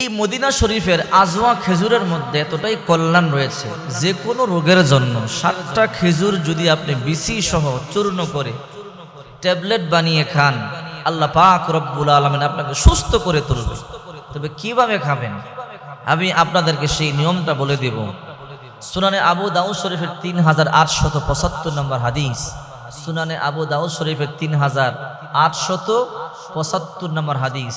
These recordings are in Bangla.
এই মদিনা শরীফের আজওয়া খেজুরের মধ্যে এতটাই কল্যাণ রয়েছে যে কোনো রোগের জন্য সাতটা খেজুর যদি আপনি বিসি সহ চূর্ণ করে ট্যাবলেট বানিয়ে খান, আল্লাহ পাক রব্বুল আলমিন আপনাকে সুস্থ করে তুলবে। তবে কীভাবে খাবেন? আমি আপনাদেরকে সেই নিয়মটা বলে দেব। সুনানে আবু দাউদ শরীফের তিন হাজার আটশত পঁচাত্তর নম্বর হাদিস। সুনানে আবু দাউদ শরীফের তিন হাজার আটশত পঁচাত্তর নম্বর হাদিস।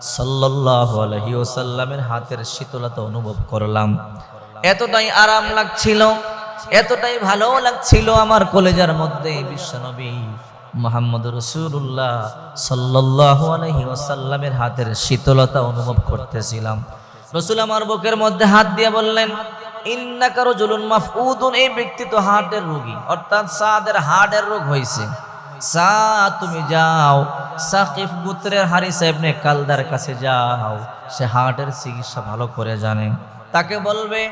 সাল্লাল্লাহু আলাইহি ওয়াসাল্লামের হাতের শীতলতা অনুভব করলাম। এতটাই আরাম লাগছিল, এতটাই ভালো লাগছিল আমার কলেজার মধ্যে বিশ্বনবী মোহাম্মদ রসুল্লাহ সাল্লাল্লাহু আলাইহি ওয়াসাল্লামের হাতের শীতলতা অনুভব করতেছিলাম। রসুল আমার বুকের মধ্যে হাত দিয়ে বললেন, ইন্নাকা রাজুলুন মাফউদুন, এই ব্যক্তি তো হার্টের রোগী, অর্থাৎ সাদের হার্টের রোগ হয়েছে। তুমি যাও। সাকিফ গুত্রের হারি সাহেবনে কালদার কাছে যাও। সে হার্টের চিকিৎসা ভালো করে জানে। তাকে বলবে,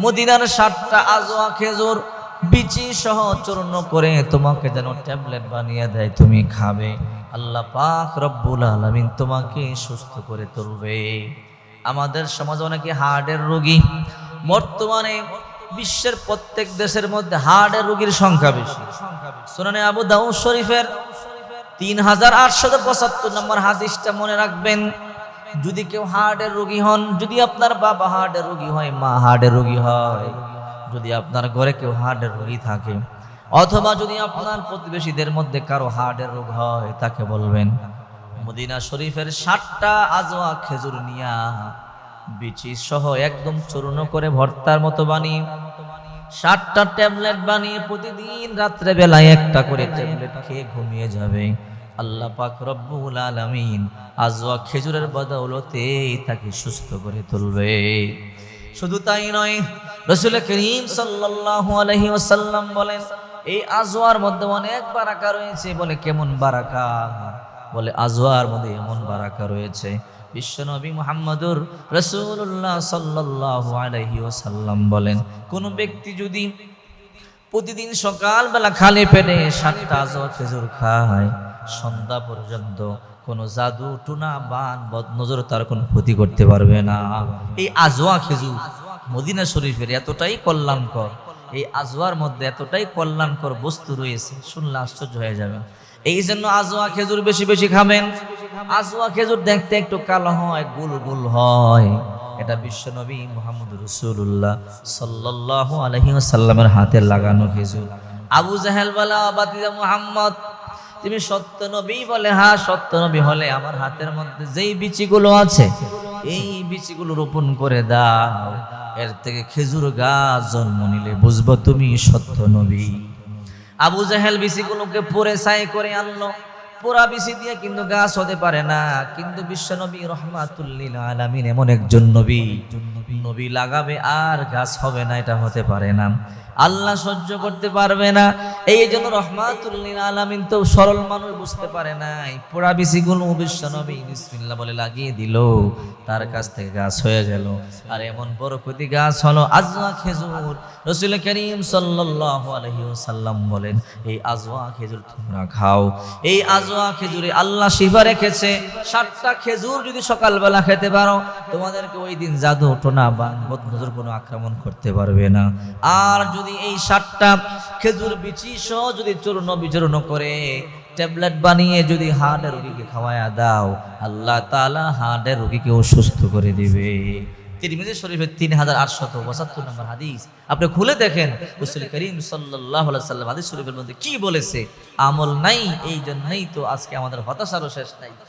মদিনার সাতটা আজোয়া খেজুর, বিচি সহ চূর্ণ করে তোমাকে যেন ট্যাবলেট বানিয়ে দেয়, তুমি খাবে। আল্লাহ পাক রব্বুল আলামিন তোমাকে সুস্থ করে তুলবে। আমাদের সমাজে অনেকে হার্টের রোগী। বর্তমানে বিশ্বের প্রত্যেক দেশের মধ্যে হার্টের রোগীর সংখ্যা বেশি। সুনানে আবু দাউদ শরীফের তিন হাজার আটশো পঁচাত্তর নম্বর হাদিসটা মনে রাখবেন, যদি কেউ হার্টের রোগী হন, যদি আপনার বাবা হার্টের রোগী হয়, মা হার্টের রোগী হয়, যদি আপনার ঘরে কেউ হার্টের রোগী থাকে, অথবা যদি আপনার প্রতিবেশীদের মধ্যে কারও হার্টের রোগ হয়, তাকে বলবেন, মদিনা শরীফের ষাটটা আজোয়া খেজুর নিয়া বিচি সহ একদম চূর্ণ করে ভর্তার মতো বানিয়ে, সাতটা ট্যাবলেট বানিয়ে প্রতিদিন রাত্রে বেলায় একটা করে ট্যাবলেট খেয়ে ঘুমিয়ে যাবে। আল্লাহ পাক রব্বুল আলামিন আজওয়া খেজুরের বদৌলতে তাকে সুস্থ করে তুলবে। শুধু তাই নয়, রসুল করিম সাল্লাল্লাহু আলাইহি ওয়াসাল্লাম বলেন, এই আজওয়ার মধ্যে অনেক বারাকা রয়েছে। বলে, কেমন বারাকা? বলে, আজওয়ার মধ্যে এমন বারাকা রয়েছে। বিশ্বনবী মুহাম্মদুর রসুল্লাহ সাল্লাল্লাহু আলাইহি ওয়াসাল্লাম বলেন, কোন ব্যক্তি যদি প্রতিদিন সকালবেলা খালি পেটে সাতটা আজওয়া খেজুর খায়, সন্ধ্যা পর্যন্ত কোনো জাদু, টুনা, বান, বদনজর তার কোনো ক্ষতি করতে পারবে না। এই আজওয়া খেজুর মদিনা শরীফের এতটাই কল্যাণকর, এই আজোয়ার মধ্যে এতটাই কল্যাণকর বস্তু রয়েছে, শুনলে আশ্চর্য হয়ে যাবেন। এই জন্য আজওয়া খেজুর বেশি বেশি খাবেন। আজওয়া খেজুর দেখতে একটু কালো হয় গুল গুল হয়। এটা বিশ্বনবী মোহাম্মদ রসুল্লাহ সাল্লাহ আলহি সাল্লামের হাতে লাগানো খেজুর। আবু জাহেল বলা বাতিজা মুহাম্মদ, তুমি সত্য নবী বলে হ্যাঁ সত্য নবী হলে আমার হাতের মধ্যে যেই বিচিগুলো আছে, এই বিচিগুলো রোপণ করে দাও। এর থেকে খেজুর গাছ জন্ম নিলে বুঝব তুমি সত্য নবী। আবু জাহেল বিসিগুলোকে পরে ছাই করে আনলো। পুরা বিসি দিয়ে কিন্তু গাছ হতে পারে না। কিন্তু বিশ্ব নবী রহমাতুল্লিল আলামিন এমন একজন নবী। নবী লাগাবে আর গাছ হবে না, এটা হতে পারে না। আল্লাহ সহ্য করতে পারবে না। এই জন্য রহমাতুল্লিল আলামিন তো সরল মানুষ বুঝতে পারে নাই। পোড়া বিচিগুলো বিশ্ব নবী বিসমিল্লাহ বলে লাগিয়ে দিল। তার কাছ থেকে গাছ হয়ে গেল। আর এমন বড় ক্ষতি গাছ হলো আজওয়া খেজুর। রসুল করিম সাল্লাল্লাহু আলাইহি বলেন, এই আজওয়া খেজুর তোমরা খাও। এই আজওয়া খেজুরে আল্লাহ শিফা রেখেছে। সাতটা খেজুর যদি সকালবেলা খেতে পারো, তোমাদেরকে ওই দিন জাদু টোনা বা বদনজর কোনো আক্রমণ করতে পারবে না। আর যদি এই সাতটা খেজুর বিচি সহ যদি চূর্ণ বিচূর্ণ করে ট্যাবলেট বানিয়ে যদি হার্টের রোগীকে খাওয়ায়া দাও, আল্লাহ তাআলা হার্টের রোগীকেও সুস্থ করে দিবে। তিরমিজি শরীফের তিন হাজার আটশত পঁচাত্তর নম্বর হাদিস। আপনি খুলে দেখেন, রসুল করিম সাল্লাহ সাল্লাম হাদিস শরীফের মধ্যে কি বলেছে? আমল নাই, এই জন্যই তো আজকে আমাদের হতাশারও শেষ নাই।